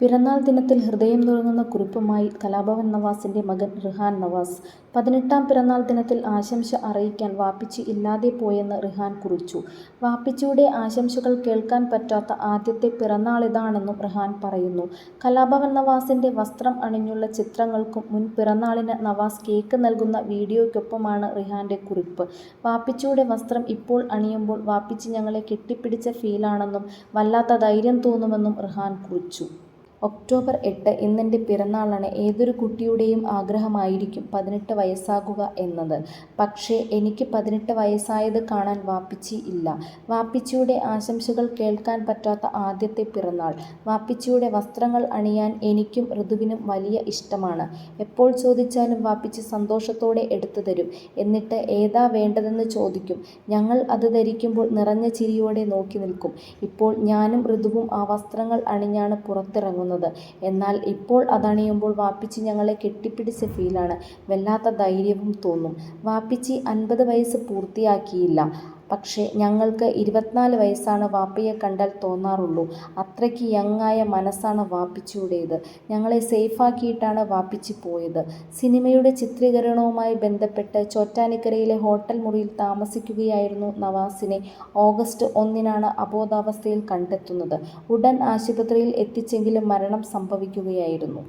പിറന്നാൾ ദിനത്തിൽ ഹൃദയം നുറുങ്ങുന്ന കുറിപ്പുമായി കലാഭവൻ നവാസിന്റെ മകൻ റിഹാൻ നവാസ്. പതിനെട്ടാം പിറന്നാൾ ദിനത്തിൽ ആശംസ അറിയിക്കാൻ വാപ്പിച്ചി ഇല്ലാതെ പോയെന്ന് റിഹാൻ കുറിച്ചു. വാപ്പിച്ചിയുടെ ആശംസകൾ കേൾക്കാൻ പറ്റാത്ത ആദ്യത്തെ പിറന്നാൾ ഇതാണെന്നും റിഹാൻ പറയുന്നു. കലാഭവൻ നവാസിന്റെ വസ്ത്രം അണിഞ്ഞുള്ള ചിത്രങ്ങൾക്കും മുൻ പിറന്നാളിന് നവാസ് കേക്ക് നൽകുന്ന വീഡിയോയ്ക്കൊപ്പമാണ് റിഹാന്റെ കുറിപ്പ്. വാപ്പിച്ചിയുടെ വസ്ത്രം ഇപ്പോൾ അണിയുമ്പോൾ വാപ്പിച്ചി ഞങ്ങളെ കെട്ടിപ്പിടിച്ച ഫീലാണെന്നും വല്ലാത്ത ധൈര്യം തോന്നുമെന്നും റിഹാൻ കുറിച്ചു. ഒക്ടോബർ എട്ട് ഇന്നെന്റെ പിറന്നാളാണ്. ഏതൊരു കുട്ടിയുടെയും ആഗ്രഹമായിരിക്കും പതിനെട്ട് വയസ്സാകുക എന്നത്. പക്ഷേ എനിക്ക് പതിനെട്ട് വയസ്സായത് കാണാൻ വാപ്പിച്ചി ഇല്ല. വാപ്പിച്ചിയുടെ ആശംസകൾ കേൾക്കാൻ പറ്റാത്ത ആദ്യത്തെ പിറന്നാൾ. വാപ്പിച്ചിയുടെ വസ്ത്രങ്ങൾ അണിയാൻ എനിക്കും ഋതുവിനും വലിയ ഇഷ്ടമാണ്. എപ്പോൾ ചോദിച്ചാലും വാപ്പിച്ചി സന്തോഷത്തോടെ എടുത്തു തരും. എന്നിട്ട് ഏതാ വേണ്ടതെന്ന് ചോദിക്കും. ഞങ്ങൾ അത് ധരിക്കുമ്പോൾ നിറഞ്ഞ ചിരിയോടെ നോക്കി നിൽക്കും. ഇപ്പോൾ ഞാനും ഋതുവും ആ വസ്ത്രങ്ങൾ അണിഞ്ഞാണ് പുറത്തിറങ്ങുന്നത്. എന്നാൽ ഇപ്പോൾ അതണിയുമ്പോൾ വാപ്പിച്ചി ഞങ്ങളെ കെട്ടിപ്പിടിച്ച ഫീലാണ്. വല്ലാത്ത ധൈര്യവും തോന്നും. വാപ്പിച്ചി അൻപത് വയസ്സ് പൂർത്തിയാക്കിയില്ല. പക്ഷേ ഞങ്ങൾക്ക് ഇരുപത്തിനാല് വയസ്സാണ് വാപ്പയെ കണ്ടാൽ തോന്നാറുള്ളൂ. അത്രയ്ക്ക് യങ്ങായ മനസ്സാണ് വാപ്പിച്ചൂടേത് ഞങ്ങളെ സേഫാക്കിയിട്ടാണ് വാപ്പിച്ച് പോയത്. സിനിമയുടെ ചിത്രീകരണവുമായി ബന്ധപ്പെട്ട് ചോറ്റാനിക്കരയിലെ ഹോട്ടൽ മുറിയിൽ താമസിക്കുകയായിരുന്നു നവാസിനെ ഓഗസ്റ്റ് ഒന്നിനാണ് അബോധാവസ്ഥയിൽ കണ്ടെത്തുന്നത്. ഉടൻ ആശുപത്രിയിൽ എത്തിച്ചെങ്കിലും മരണം സംഭവിക്കുകയായിരുന്നു.